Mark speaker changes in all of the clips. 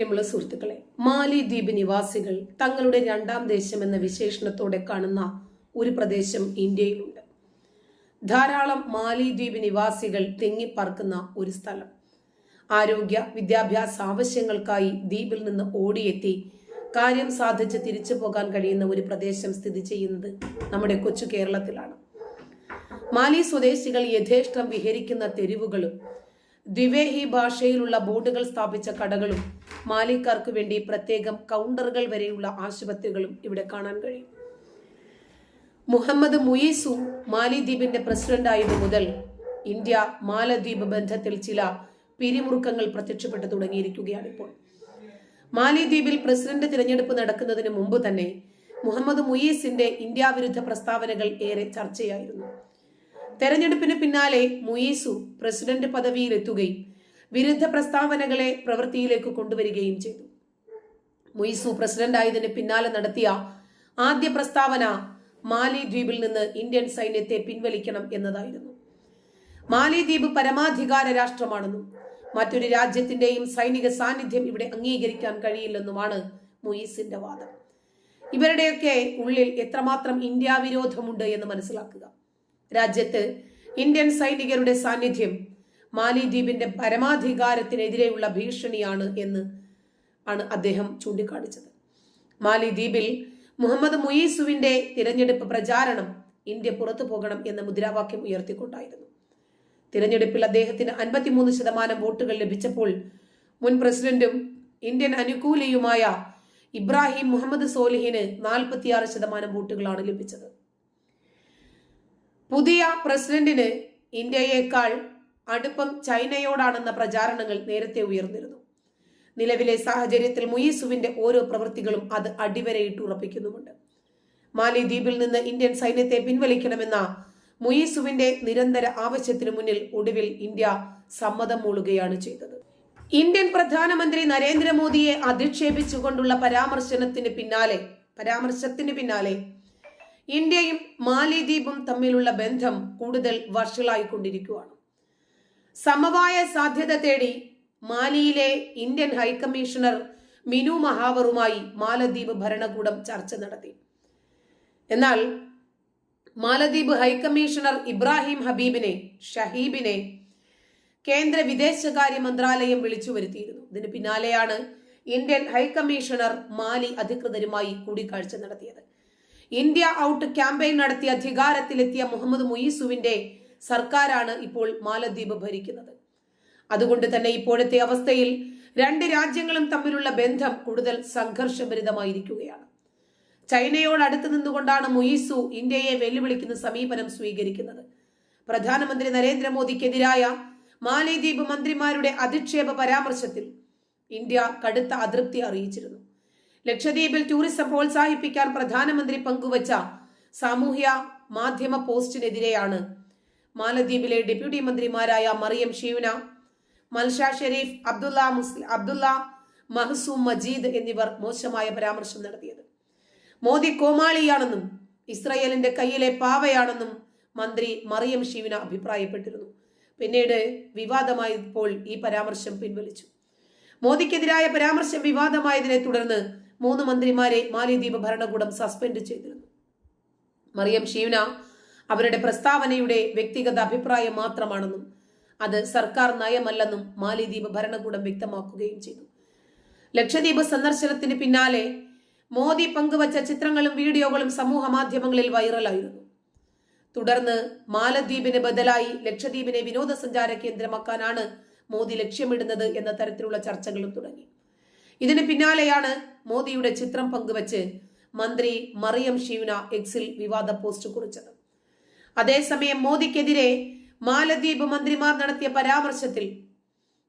Speaker 1: പ്രിയമുള്ള സുഹൃത്തുക്കളെ മാലിദ്വീപ് നിവാസികൾ തങ്ങളുടെ രണ്ടാം ദേശം എന്ന വിശേഷണത്തോടെ കാണുന്ന ഒരു പ്രദേശം ഇന്ത്യയിലുണ്ട്. ധാരാളം മാലിദ്വീപ് നിവാസികൾ തിങ്ങിപ്പാർക്കുന്ന ഒരു സ്ഥലം. ആരോഗ്യ വിദ്യാഭ്യാസ ആവശ്യങ്ങൾക്കായി ദ്വീപിൽ നിന്ന് ഓടിയെത്തി കാര്യം സാധിച്ച് തിരിച്ചു പോകാൻ കഴിയുന്ന ഒരു പ്രദേശം സ്ഥിതി ചെയ്യുന്നത് നമ്മുടെ കൊച്ചു കേരളത്തിലാണ്. മാലി സ്വദേശികൾ യഥേഷ്ടം വിഹരിക്കുന്ന തെരുവുകളും ദ്വിവേഹി ഭാഷയിലുള്ള ബോർഡുകൾ സ്ഥാപിച്ച കടകളും മാലിക്കാർക്ക് വേണ്ടി പ്രത്യേകം കൗണ്ടറുകൾ വരെയുള്ള ആശുപത്രികളും ഇവിടെ കാണാൻ കഴിയും. മുഹമ്മദ് മുയീസു മാലിദ്വീപിന്റെ പ്രസിഡന്റ് ആയതു മുതൽ ഇന്ത്യ മാലദ്വീപ് ബന്ധത്തിൽ ചില പിരിമുറുക്കങ്ങൾ പ്രത്യക്ഷപ്പെട്ടു തുടങ്ങിയിരിക്കുകയാണ് ഇപ്പോൾ. മാലിദ്വീപിൽ പ്രസിഡന്റ് തിരഞ്ഞെടുപ്പ് നടക്കുന്നതിന് മുമ്പ് തന്നെ മുഹമ്മദ് മുയീസിന്റെ ഇന്ത്യ വിരുദ്ധ പ്രസ്താവനകൾ ഏറെ ചർച്ചയായിരുന്നു. തെരഞ്ഞെടുപ്പിന് പിന്നാലെ മുയീസു പ്രസിഡന്റ് പദവിയിൽ എത്തുകയും വിരുദ്ധ പ്രസ്താവനകളെ പ്രവൃത്തിയിലേക്ക് കൊണ്ടുവരികയും ചെയ്തു. മുയിസു പ്രസിഡന്റ് ആയതിന് പിന്നാലെ നടത്തിയ ആദ്യ പ്രസ്താവന മാലി ദ്വീപിൽ നിന്ന് ഇന്ത്യൻ സൈന്യത്തെ പിൻവലിക്കണം എന്നതായിരുന്നു. മാലി ദ്വീപ് പരമാധികാര രാഷ്ട്രമാണെന്നും മറ്റൊരു രാജ്യത്തിന്റെയും സൈനിക സാന്നിധ്യം ഇവിടെ അംഗീകരിക്കാൻ കഴിയില്ലെന്നുമാണ് മുയീസിന്റെ വാദം. ഇവരുടെയൊക്കെ ഉള്ളിൽ എത്രമാത്രം ഇന്ത്യ വിരോധമുണ്ട് എന്ന് മനസ്സിലാക്കുക. രാജ്യത്ത് ഇന്ത്യൻ സൈനികരുടെ സാന്നിധ്യം മാലിദ്വീപിന്റെ പരമാധികാരത്തിനെതിരെയുള്ള ഭീഷണിയാണ് എന്ന് ആണ് അദ്ദേഹം ചൂണ്ടിക്കാണിച്ചത്. മാലിദ്വീപിൽ മുഹമ്മദ് മുയീസുവിന്റെ തിരഞ്ഞെടുപ്പ് പ്രചാരണം ഇന്ത്യ പുറത്തു പോകണം എന്ന മുദ്രാവാക്യം ഉയർത്തിക്കൊണ്ടായിരുന്നു. തിരഞ്ഞെടുപ്പിൽ അദ്ദേഹത്തിന് അൻപത്തിമൂന്ന് ശതമാനം വോട്ടുകൾ ലഭിച്ചപ്പോൾ മുൻ പ്രസിഡന്റും ഇന്ത്യൻ അനുകൂലിയുമായ ഇബ്രാഹിം മുഹമ്മദ് സോലിഹിന് നാൽപ്പത്തിയാറ് ശതമാനം വോട്ടുകളാണ് ലഭിച്ചത്. പുതിയ പ്രസിഡന്റിന് ഇന്ത്യയേക്കാൾ അടുപ്പം ചൈനയോടാണെന്ന പ്രചാരണങ്ങൾ നേരത്തെ ഉയർന്നിരുന്നു. നിലവിലെ സാഹചര്യത്തിൽ മുയീസുവിന്റെ ഓരോ പ്രവൃത്തികളും അത് അടിവരയിട്ട് ഉറപ്പിക്കുന്നുമുണ്ട്. മാലിദ്വീപിൽ നിന്ന് ഇന്ത്യൻ സൈന്യത്തെ പിൻവലിക്കണമെന്ന മുയീസുവിന്റെ നിരന്തര ആവശ്യത്തിനു മുന്നിൽ ഒടുവിൽ ഇന്ത്യ സമ്മതം മൂളുകയാണ് ചെയ്തത്. ഇന്ത്യൻ പ്രധാനമന്ത്രി നരേന്ദ്രമോദിയെ അധിക്ഷേപിച്ചുകൊണ്ടുള്ള പരാമർശനത്തിന് പിന്നാലെ പരാമർശത്തിന് പിന്നാലെ ഇന്ത്യയും മാലിദ്വീപും തമ്മിലുള്ള ബന്ധം കൂടുതൽ വഷളായിക്കൊണ്ടിരിക്കുകയാണ് സമവായ സാധ്യത തേടി മാലിയിലെ ഇന്ത്യൻ ഹൈക്കമ്മീഷണർ മിനു മഹാവറുമായി മാലദ്വീപ് ഭരണകൂടം ചർച്ച നടത്തി. എന്നാൽ മാലദ്വീപ് ഹൈക്കമ്മീഷണർ ഇബ്രാഹിം ഹബീബിനെ ഷഹീബിനെ കേന്ദ്ര വിദേശകാര്യ മന്ത്രാലയം വിളിച്ചു വരുത്തിയിരുന്നു. ഇതിന് പിന്നാലെയാണ് ഇന്ത്യൻ ഹൈക്കമ്മീഷണർ മാലി അധികൃതരുമായി കൂടിക്കാഴ്ച നടത്തിയത്. ഇന്ത്യ ഔട്ട് ക്യാമ്പയിൻ നടത്തി അധികാരത്തിലെത്തിയ മുഹമ്മദ് മുയീസുവിന്റെ സർക്കാരാണ് ഇപ്പോൾ മാലദ്വീപ് ഭരിക്കുന്നത്. അതുകൊണ്ട് തന്നെ ഇപ്പോഴത്തെ അവസ്ഥയിൽ രണ്ട് രാജ്യങ്ങളും തമ്മിലുള്ള ബന്ധം കൂടുതൽ സംഘർഷഭരിതമായിരിക്കുകയാണ്. ചൈനയോട് അടുത്ത് നിന്നുകൊണ്ടാണ് മുയിസു ഇന്ത്യയെ വെല്ലുവിളിക്കുന്ന സമീപനം സ്വീകരിക്കുന്നത്. പ്രധാനമന്ത്രി നരേന്ദ്രമോദിക്കെതിരായ മാലിദ്വീപ് മന്ത്രിമാരുടെ അധിക്ഷേപ പരാമർശത്തിൽ ഇന്ത്യ കടുത്ത അതൃപ്തി അറിയിച്ചിരുന്നു. ലക്ഷദ്വീപിൽ ടൂറിസം പ്രോത്സാഹിപ്പിക്കാൻ പ്രധാനമന്ത്രി പങ്കുവച്ച സാമൂഹ്യ മാധ്യമ പോസ്റ്റിനെതിരെയാണ് മാലദ്വീപിലെ ഡെപ്യൂട്ടി മന്ത്രിമാരായ മറിയം ഷീവന മൽഷ ഷെരീഫ് അബ്ദുള്ള മുസ്ലി അബ്ദുള്ള മഹസൂം മജീദ് എന്നിവർ മോശമായ പരാമർശം നടത്തിയത്. മോദി കോമാളിയാണെന്നും ഇസ്രയേലിന്റെ കയ്യിലെ പാവയാണെന്നും മന്ത്രി മറിയം ഷീവിന അഭിപ്രായപ്പെട്ടിരുന്നു. പിന്നീട് വിവാദമായപ്പോൾ ഈ പരാമർശം പിൻവലിച്ചു. മോദിക്കെതിരായ പരാമർശം വിവാദമായതിനെ തുടർന്ന് മൂന്ന് മന്ത്രിമാരെ മാലിദ്വീപ് ഭരണകൂടം സസ്പെൻഡ് ചെയ്തിരുന്നു. മറിയം ഷീവന അവരുടെ പ്രസ്താവനയുടെ വ്യക്തിഗത അഭിപ്രായം മാത്രമാണെന്നും അത് സർക്കാർ നയമല്ലെന്നും മാലിദ്വീപ് ഭരണകൂടം വ്യക്തമാക്കുകയും ചെയ്തു. ലക്ഷദ്വീപ് സന്ദർശനത്തിന് പിന്നാലെ മോദി പങ്കുവച്ച ചിത്രങ്ങളും വീഡിയോകളും സമൂഹ മാധ്യമങ്ങളിൽ വൈറലായിരുന്നു. തുടർന്ന് മാലദ്വീപിന് ബദലായി ലക്ഷദ്വീപിനെ വിനോദസഞ്ചാര കേന്ദ്രമാക്കാനാണ് മോദി ലക്ഷ്യമിടുന്നത് എന്ന തരത്തിലുള്ള ചർച്ചകളും തുടങ്ങി. ഇതിന് പിന്നാലെയാണ് മോദിയുടെ ചിത്രം പങ്കുവച്ച് മന്ത്രി മറിയം ഷീവന എക്സിൽ വിവാദ പോസ്റ്റ് കുറിച്ചത്. അതേസമയം മോദിക്കെതിരെ മാലദ്വീപ് മന്ത്രിമാർ നടത്തിയ പരാമർശത്തിൽ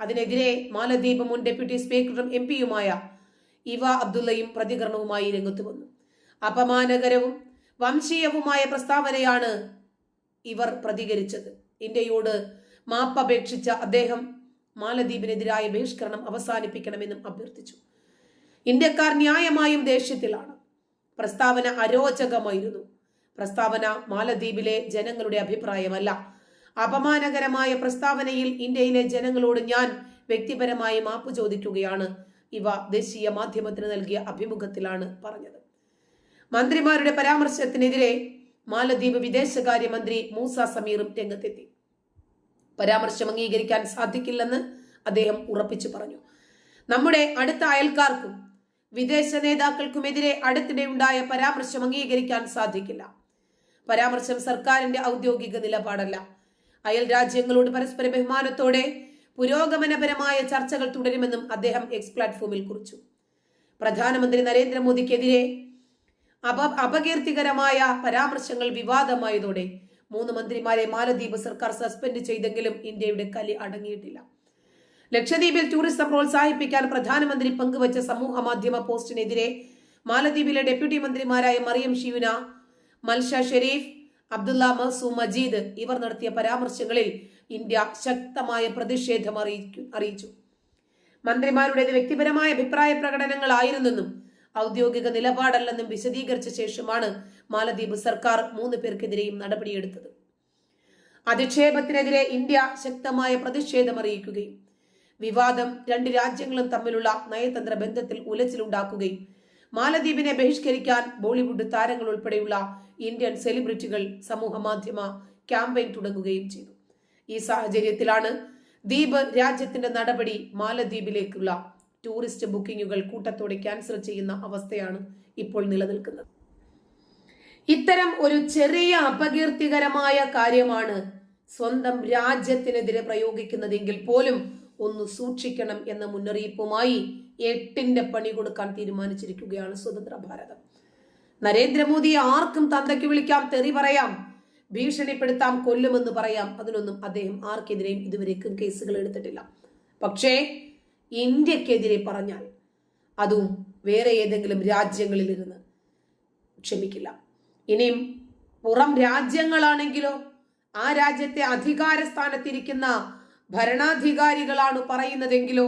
Speaker 1: അതിനെതിരെ മാലദ്വീപ് മുൻ ഡെപ്യൂട്ടി സ്പീക്കറും എം പിയുമായ ഇവ അബ്ദുള്ളയും പ്രതികരണവുമായി രംഗത്ത് വന്നു. അപമാനകരവും വംശീയവുമായ പ്രസ്താവനയാണ് ഇവർ പ്രതികരിച്ചത്. ഇന്ത്യയോട് മാപ്പപേക്ഷിച്ച അദ്ദേഹം മാലദ്വീപിനെതിരായ ബഹിഷ്കരണം അവസാനിപ്പിക്കണമെന്നും അഭ്യർത്ഥിച്ചു. ഇന്ത്യക്കാർ ന്യായമായും ദേഷ്യത്തിലാണ്. പ്രസ്താവന അരോചകമായിരുന്നു. പ്രസ്താവന മാലദ്വീപിലെ ജനങ്ങളുടെ അഭിപ്രായമല്ല. അപമാനകരമായ പ്രസ്താവനയിൽ ഇന്ത്യയിലെ ജനങ്ങളോട് ഞാൻ വ്യക്തിപരമായി മാപ്പ് ചോദിക്കുകയാണ്. ഇവ ദേശീയ മാധ്യമത്തിന് നൽകിയ അഭിമുഖത്തിലാണ് പറഞ്ഞത്. മന്ത്രിമാരുടെ പരാമർശത്തിനെതിരെ മാലദ്വീപ് വിദേശകാര്യമന്ത്രി മൂസ സമീറും രംഗത്തെത്തി. പരാമർശം അംഗീകരിക്കാൻ സാധിക്കില്ലെന്ന് അദ്ദേഹം ഉറപ്പിച്ചു പറഞ്ഞു. നമ്മുടെ അടുത്ത അയൽക്കാർക്കും വിദേശ നേതാക്കൾക്കുമെതിരെ അടുത്തിടെ ഉണ്ടായ പരാമർശം അംഗീകരിക്കാൻ സാധിക്കില്ല. പരാമർശം സർക്കാരിന്റെ ഔദ്യോഗിക നിലപാടല്ല. അയൽ രാജ്യങ്ങളോട് പരസ്പര ബഹുമാനത്തോടെ പുരോഗമനപരമായ ചർച്ചകൾ തുടരുമെന്നും അദ്ദേഹം എക്സ് പ്ലാറ്റ്ഫോമിൽ കുറിച്ചു. പ്രധാനമന്ത്രി നരേന്ദ്രമോദിക്കെതിരെ അപ അപകീർത്തികരമായ പരാമർശങ്ങൾ വിവാദമായതോടെ മൂന്ന് മന്ത്രിമാരെ മാലദ്വീപ് സർക്കാർ സസ്പെൻഡ് ചെയ്തെങ്കിലും ഇന്ത്യയുടെ കലി അടങ്ങിയിട്ടില്ല. ലക്ഷദ്വീപിൽ ടൂറിസം പ്രോത്സാഹിപ്പിക്കാൻ പ്രധാനമന്ത്രി പങ്കുവച്ച സമൂഹ മാധ്യമ പോസ്റ്റിനെതിരെ മാലദ്വീപിലെ ഡെപ്യൂട്ടി മന്ത്രിമാരായ മറിയം ഷിയുന മൽഷ ഷെരീഫ് അബ്ദുള്ള മസൂ മജീദ് ഇവർ നടത്തിയ പരാമർശങ്ങളിൽ ഇന്ത്യ ശക്തമായ പ്രതിഷേധം അറിയിച്ചു. മന്ത്രിമാരുടേത് വ്യക്തിപരമായ അഭിപ്രായ പ്രകടനങ്ങളായിരുന്നെന്നും ഔദ്യോഗിക നിലപാടല്ലെന്നും വിശദീകരിച്ച ശേഷമാണ് മാലദ്വീപ് സർക്കാർ മൂന്ന് പേർക്കെതിരെയും നടപടിയെടുത്തത്. അധിക്ഷേപത്തിനെതിരെ ഇന്ത്യ ശക്തമായ പ്രതിഷേധം അറിയിക്കുകയും വിവാദം രണ്ട് രാജ്യങ്ങളും തമ്മിലുള്ള നയതന്ത്ര ബന്ധത്തിൽ ഉലച്ചിലുണ്ടാക്കുകയും മാലദ്വീപിനെ ബഹിഷ്കരിക്കാൻ ബോളിവുഡ് താരങ്ങൾ ഉൾപ്പെടെയുള്ള ഇന്ത്യൻ സെലിബ്രിറ്റികൾ സമൂഹ മാധ്യമ ക്യാമ്പയിൻ തുടങ്ങുകയും ചെയ്തു. ഈ സാഹചര്യത്തിലാണ് ദ്വീപ് രാജ്യത്തിന്റെ നടപടി മാലദ്വീപിലേക്കുള്ള ടൂറിസ്റ്റ് ബുക്കിംഗുകൾ കൂട്ടത്തോടെ ക്യാൻസൽ ചെയ്യുന്ന അവസ്ഥയാണ് ഇപ്പോൾ നിലനിൽക്കുന്നത്. ഇത്തരം ഒരു ചെറിയ അപകീർത്തികരമായ കാര്യമാണ് സ്വന്തം രാജ്യത്തിനെതിരെ പ്രയോഗിക്കുന്നതെങ്കിൽ പോലും ഒന്ന് സൂക്ഷിക്കണം എന്ന മുന്നറിയിപ്പുമായി എട്ടിന്റെ പണി കൊടുക്കാൻ തീരുമാനിച്ചിരിക്കുകയാണ് സ്വതന്ത്ര ഭാരതം. നരേന്ദ്രമോദി ആർക്കും തന്തയ്ക്ക് വിളിക്കാം തെറി പറയാം ഭീഷണിപ്പെടുത്താം കൊല്ലുമെന്ന് പറയാം. അതിനൊന്നും അദ്ദേഹം ആർക്കെതിരെയും ഇതുവരേക്കും കേസുകൾ എടുത്തിട്ടില്ല. പക്ഷേ ഇന്ത്യക്കെതിരെ പറഞ്ഞാൽ അതും വേറെ ഏതെങ്കിലും രാജ്യങ്ങളിൽ ഇരുന്ന് ക്ഷമിക്കില്ല. ഇനിയും പുറം രാജ്യങ്ങളാണെങ്കിലോ ആ രാജ്യത്തെ അധികാര സ്ഥാനത്തിരിക്കുന്ന ഭരണാധികാരികളാണ് പറയുന്നതെങ്കിലോ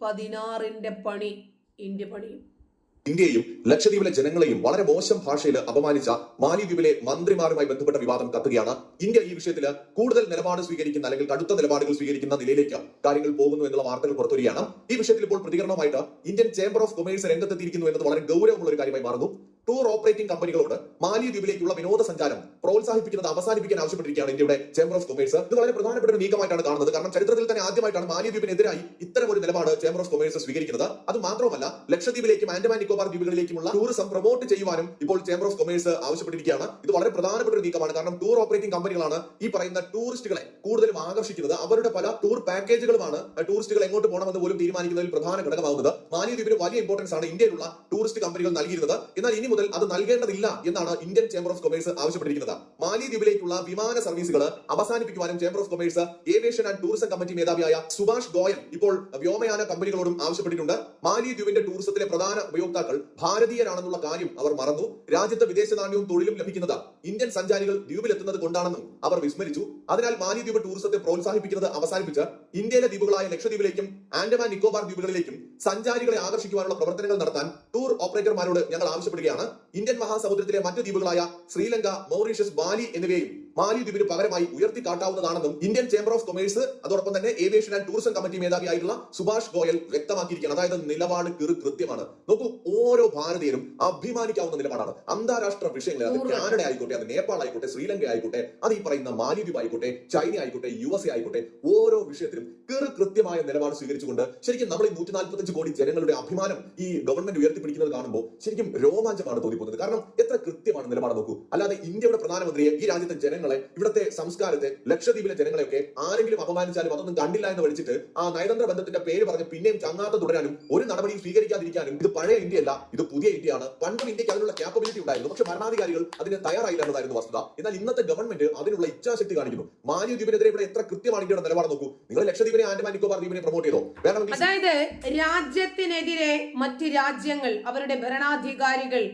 Speaker 1: പതിനാറിന്റെ പണി ഇന്ത്യ പണിയും.
Speaker 2: ഇന്ത്യയും ലക്ഷദ്വീപിലെ ജനങ്ങളെയും വളരെ മോശം ഭാഷയിൽ അപമാനിച്ച മാലിദ്വീപിലെ മന്ത്രിമാരുമായി ബന്ധപ്പെട്ട വിവാദം കത്തുകയാണ്. ഇന്ത്യ ഈ വിഷയത്തിൽ കൂടുതൽ നിലപാട് സ്വീകരിക്കുന്ന അല്ലെങ്കിൽ കടുത്ത നിലപാടുകൾ സ്വീകരിക്കുന്ന നിലയിലേക്ക് കാര്യങ്ങൾ പോകുന്നു എന്നുള്ള വാർത്തകൾ പുറത്തുവരികയാണ്. ഈ വിഷയത്തിൽ ഇപ്പോൾ പ്രതികരണമായിട്ട് ഇന്ത്യൻ ചേംബർ ഓഫ് കൊമേഴ്സ് രംഗത്തെത്തിയിരിക്കുന്നു എന്നത് വളരെ ഗൗരവമുള്ള ഒരു കാര്യമായി മാറുന്നു. ടൂർ ഓപ്പറേറ്റിംഗ് കമ്പനികളോട് മാലിദ്വീപിലേക്കുള്ള വിനോദസഞ്ചാരം പ്രോത്സാഹിപ്പിക്കുന്നത് അവസാനിപ്പിക്കാൻ ആവശ്യപ്പെട്ടിരിക്കുകയാണ് ഇന്ത്യയുടെ ചേംബർ ഓഫ് കൊമേഴ്സ് ഇത് വളരെ പ്രധാനപ്പെട്ട ഒരു നീക്കമായിട്ടാണ് കാണുന്നത്. കാരണം ചരിത്രത്തിൽ തന്നെ ആദ്യമായിട്ടാണ് മാലിദ്വീപിനെതിരായി ഇത്തരം ഒരു നിലപാട് ചേംബർ ഓഫ് കൊമേഴ്സ് സ്വീകരിക്കുന്നത്. അത് മാത്രമല്ല ലക്ഷദ്വീപിലേക്കും ആൻഡമാൻ നിക്കോബാർ ദ്വീപുകളിലേക്കുമുള്ള ടൂറിസം പ്രൊമോട്ട് ചെയ്യുവാനും ഇപ്പോൾ ചേംബർ ഓഫ് കൊമേഴ്സ് ആവശ്യപ്പെട്ടിരിക്കുകയാണ്. ഇത് വളരെ പ്രധാനപ്പെട്ട ഒരു നീക്കമാണ്. കാരണം ടൂർ ഓപ്പറേറ്റിംഗ് കമ്പനികളാണ് ഈ പറയുന്ന ടൂറിസ്റ്റുകളെ കൂടുതലും ആകർഷിക്കുന്നത്. അവരുടെ പല ടൂർ പാക്കേജുകളുമാണ് ടൂറിസ്റ്റുകൾ എങ്ങോട്ട് പോകണമെന്ന് പോലും തീരുമാനിക്കുന്നതിൽ പ്രധാന ഘടകമാകുന്നത്. മാലിദ്വീപിന് വലിയ ഇമ്പോർട്ടൻസ് ആണ് ഇന്ത്യയിലുള്ള ടൂറിസ്റ്റ് കമ്പനികൾ നൽകിയിരുന്നത്. എന്നാൽ ഇനി മുതൽ അത് നൽകേണ്ടതില്ല എന്നാണ് ഇന്ത്യൻ ചേംബർ ഓഫ് കൊമേഴ്സ് ആവശ്യപ്പെട്ടിരിക്കുന്നത്. മാലി ദ്വീപിലേക്കുള്ള വിമാന സർവീസുകൾ അവസാനിപ്പിക്കുവാനും chamber of commerce aviation and tourism committee മേധാവിയായ Subhash Goyal ഇപ്പോൾ വ്യോമയാന കമ്പനികളോടും ആവശ്യപ്പെട്ടിട്ടുണ്ട്. മാലി ദ്വീപിന്റെ ടൂറിസത്തിലെ പ്രധാന ഉപയോക്താക്കൾ ഭാരതീയരാണെന്നുള്ള കാര്യം അവർ മറന്നു. രാജ്യത്ത് വിദേശ നാണ്യവും തൊഴിലും ലഭിക്കുന്നത് ഇന്ത്യൻ സഞ്ചാരികൾ ദ്വീപിലെത്തുന്നത് കൊണ്ടാണെന്നും അവർ വിസ്മരിച്ചു. അതിനാൽ മാലി ദ്വീപ് ടൂറിസത്തെ പ്രോത്സാഹിപ്പിക്കുന്നത് അവസാനിപ്പിച്ച് ഇന്ത്യയിലെ ദ്വീപുകളായ ലക്ഷദ്വീപിലേക്കും ആൻഡമാൻ നിക്കോബാർ ദ്വീപുകളിലേക്കും സഞ്ചാരികളെ ആകർഷിക്കുവാനുള്ള പ്രവർത്തനങ്ങൾ നടത്താൻ ടൂർ ഓപ്പറേറ്റർമാരോട് ഞങ്ങൾ ആവശ്യപ്പെടുകയാണ്. ഇന്ത്യൻ മഹാസമുദ്രത്തിലെ മറ്റു ദ്വീപുകളായ ശ്രീലങ്ക മൗറീഷ്യസ് ബാലി എന്നിവയും മാലിദ്വീപിന് പകരമായി ഉയർത്തി കാട്ടാവുന്നതാണെന്നും ഇന്ത്യൻ ചേംബർ ഓഫ് കൊമേഴ്സ് അതോടൊപ്പം തന്നെ ഏവിയേഷൻ ആൻഡ് ടൂറിസം കമ്മിറ്റി മേധാവിയായിട്ടുള്ള സുഭാഷ് ഗോയൽ വ്യക്തമാക്കിയിരിക്കുകയാണ്. അതായത് നിലപാട് കീറി കൃത്യമാണ്. നോക്കൂ ഓരോ ഭാരതീയരും അഭിമാനിക്കാവുന്ന നിലപാടാണ്. അന്താരാഷ്ട്ര വിഷയങ്ങളിൽ അത് കാനഡ ആയിക്കോട്ടെ അത് നേപ്പാൾ ആയിക്കോട്ടെ ശ്രീലങ്ക ആയിക്കോട്ടെ അത് ഈ പറയുന്ന മാലിദ്വീപ് ആയിക്കോട്ടെ ചൈന ആയിക്കോട്ടെ യു എസ് എ ആയിക്കോട്ടെ ഓരോ വിഷയത്തിലും കീറി കൃത്യമായ നിലപാട് സ്വീകരിച്ചുകൊണ്ട് ശരിക്കും നമ്മൾ ഈ നൂറ്റി നാൽപ്പത്തഞ്ച് കോടി ജനങ്ങളുടെ അഭിമാനം ഈ ഗവൺമെന്റ് ഉയർത്തിപ്പിടിക്കുന്നത് കാണുമ്പോൾ ശരിക്കും രോമാഞ്ചമാണ് തോന്നിപ്പോകുന്നത്. കാരണം എത്ര കൃത്യമാണ് നിലപാട് നോക്കൂ. അല്ലാതെ ഇന്ത്യയുടെ പ്രധാനമന്ത്രിയെ ഈ രാജ്യത്തെ ജനങ്ങളെ ഇവിടുത്തെ സംസ്കാരത്തെ ലക്ഷദ്വീപിലെ ജനങ്ങളെയൊക്കെ ആരെങ്കിലും അപമാനിച്ചാലും അതൊന്നും കണ്ടില്ല എന്ന് വിളിച്ചിട്ട് ആ നയതന്ത്ര ബന്ധത്തിന്റെ പേര് പറഞ്ഞ് പിന്നെയും ചങ്ങാത്ത തുടരാനും ഒരു നടപടിയും സ്വീകരിക്കാതിരിക്കാനും ഇത് പഴയ ഇന്ത്യയല്ല ഇത് പുതിയ ഇന്ത്യയാണ്. പണ്ടും ഇന്ത്യയ്ക്ക് അതിനുള്ള ക്യാപ്പബിലിറ്റി ഉണ്ടായിരുന്നു. പക്ഷെ ഭരണാധികാരികൾ അതിന് തയ്യാറായില്ല എന്നതായിരുന്നു വസ്തുത. എന്നാൽ ഇന്നത്തെ ഗവൺമെന്റ് അതിനുള്ള ഇച്ഛാശക്തി കാണിക്കുന്നു. മാലിദ്വീപിനെതിരെ ഇവിടെ എത്ര കൃത്യമാണ് ഇന്ത്യയുടെ നിലപാട് നോക്കൂ. നിങ്ങൾ ലക്ഷദ്വീപിനെ ആൻഡമാൻ നിക്കോബാർ ദ്വീപിനെ പ്രൊമോട്ട് ചെയ്തോ?
Speaker 1: അതായത് രാജ്യത്തിനെതിരെ മറ്റ് രാജ്യങ്ങൾ അവരുടെ ഭരണാധികാരികൾ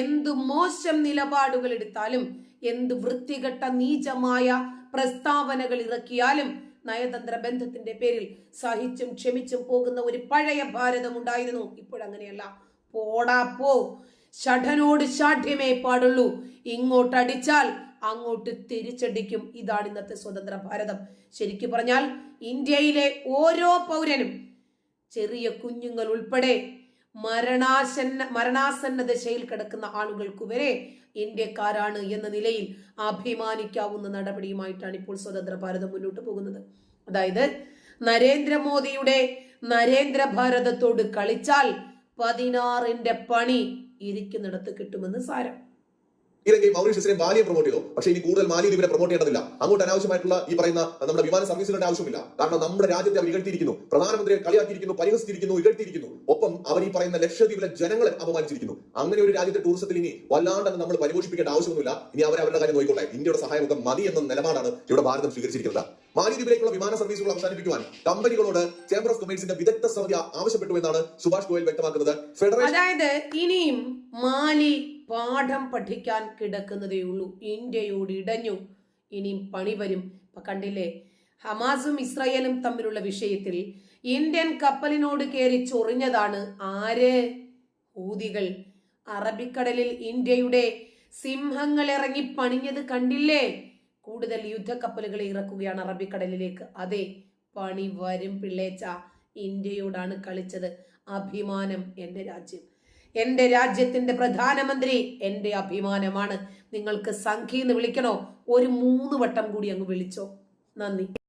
Speaker 1: എന്തു മോശം നിലപാടുകൾ എടുത്താലും എന്ത് വൃത്തികെട്ട നീചമായ പ്രസ്താവനകൾ ഇറക്കിയാലും നയതന്ത്ര ബന്ധത്തിന്റെ പേരിൽ സഹിച്ചും ക്ഷമിച്ചും പോകുന്ന ഒരു പഴയ ഭാരതം ഉണ്ടായിരുന്നു. ഇപ്പോഴങ്ങനെയല്ല പോടാ പോ. ഷഠനോട് ഷാഠ്യമേ പാടുള്ളൂ. ഇങ്ങോട്ടടിച്ചാൽ അങ്ങോട്ട് തിരിച്ചടിക്കും. ഇതാണ് ഇന്നത്തെ സ്വതന്ത്ര ഭാരതം. ശരിക്കു പറഞ്ഞാൽ ഇന്ത്യയിലെ ഓരോ പൗരനും ചെറിയ കുഞ്ഞുങ്ങൾ ഉൾപ്പെടെ മരണാസന്ന മരണാസന്ന ദശയിൽ കിടക്കുന്ന ആളുകൾക്ക് വരെ ഇന്ത്യക്കാരാണ് എന്ന നിലയിൽ അഭിമാനിക്കാവുന്ന നടപടിയുമായിട്ടാണ് ഇപ്പോൾ സ്വതന്ത്ര ഭാരതം മുന്നോട്ട് പോകുന്നത്. അതായത് നരേന്ദ്രമോദിയുടെ നരേന്ദ്ര ഭാരതത്തോട് കളിച്ചാൽ പതിനാറിന്റെ പണി ഇരിക്കുന്നിടത്ത് കിട്ടുമെന്ന് സാരം.
Speaker 2: ഇല്ലെങ്കിൽ മൗറീഷ്യസിനെ മാലിയെ പ്രൊമോട്ട് ചെയ്തു? പക്ഷേ ഇനി കൂടുതൽ മാലിദ്വീപിനെ പ്രൊമോട്ട് ചെയ്യേണ്ടതില്ല. അങ്ങോട്ട് അനാവശ്യമായിട്ടുള്ള ഈ പറയുന്ന നമ്മുടെ വിമാന സർവീസുകളുടെ ആവശ്യമില്ല. കാരണം നമ്മുടെ രാജ്യത്തെ അവർ ഇകഴ്ത്തിയിരിക്കുന്നു പ്രധാനമന്ത്രിയെ കളിയാക്കിയിരിക്കുന്നു പരിഹസിച്ചിരിക്കുന്നു ഇകഴ്ത്തിയിരിക്കുന്നു ഒപ്പം അവർ ഈ പറയുന്ന ലക്ഷദ്വീപിലെ ജനങ്ങളെ അപമാനിച്ചിരിക്കുന്നു. അങ്ങനെ ഒരു രാജ്യത്തെ ടൂറിസത്തിൽ ഇനി വല്ലാണ്ട് നമ്മൾ പരിപോഷിപ്പിക്കേണ്ട ആവശ്യമൊന്നുമില്ല. ഇനി അവർ അവരുടെ കാര്യം നോക്കിക്കോട്ടെ. ഇന്ത്യയുടെ സഹായമൊക്കെ മതി എന്ന നിലപാടാണ് ഇവിടെ ഭാരതം സ്വീകരിച്ചിരിക്കുന്നത്. മാലിദ്വീപിലേക്കുള്ള വിമാന സർവീസുകൾ അവസാനിപ്പിക്കുവാൻ കമ്പനികളോട് ചേംബർ ഓഫ് കൊമേഴ്സിന്റെ വിദഗ്ധ സമിതി ആവശ്യപ്പെട്ടു എന്നാണ് സുഭാഷ് ഗോയൽ വ്യക്തമാക്കുന്നത്. ഫെഡറേഷൻ
Speaker 1: അതായത് ഇനിയും മാലി പാഠം പഠിക്കാൻ കിടക്കുന്നതേ ഉള്ളൂ. ഇന്ത്യയോട് ഇടഞ്ഞു. ഇനിയും പണി വരും. ഇപ്പൊ കണ്ടില്ലേ? ഹമാസും ഇസ്രായേലും തമ്മിലുള്ള വിഷയത്തിൽ ഇന്ത്യൻ കപ്പലിനോട് കയറി ചൊറിഞ്ഞതാണ് ആര്? ഹൂതികൾ. അറബിക്കടലിൽ ഇന്ത്യയുടെ സിംഹങ്ങൾ ഇറങ്ങി പണിഞ്ഞത് കണ്ടില്ലേ? കൂടുതൽ യുദ്ധക്കപ്പലുകൾ ഇറക്കുകയാണ് അറബിക്കടലിലേക്ക്. അതെ പണി വരും പിള്ളേച്ച. ഇന്ത്യയോടാണ് കളിച്ചത്. അഭിമാനം എന്റെ രാജ്യം. എന്റെ രാജ്യത്തിന്റെ പ്രധാനമന്ത്രി എന്റെ അഭിമാനമാണ്. നിങ്ങൾക്ക് സംഖ്യ എന്ന് വിളിക്കണോ? ഒരു മൂന്ന് വട്ടം കൂടി അങ്ങ് വിളിച്ചോ. നന്ദി.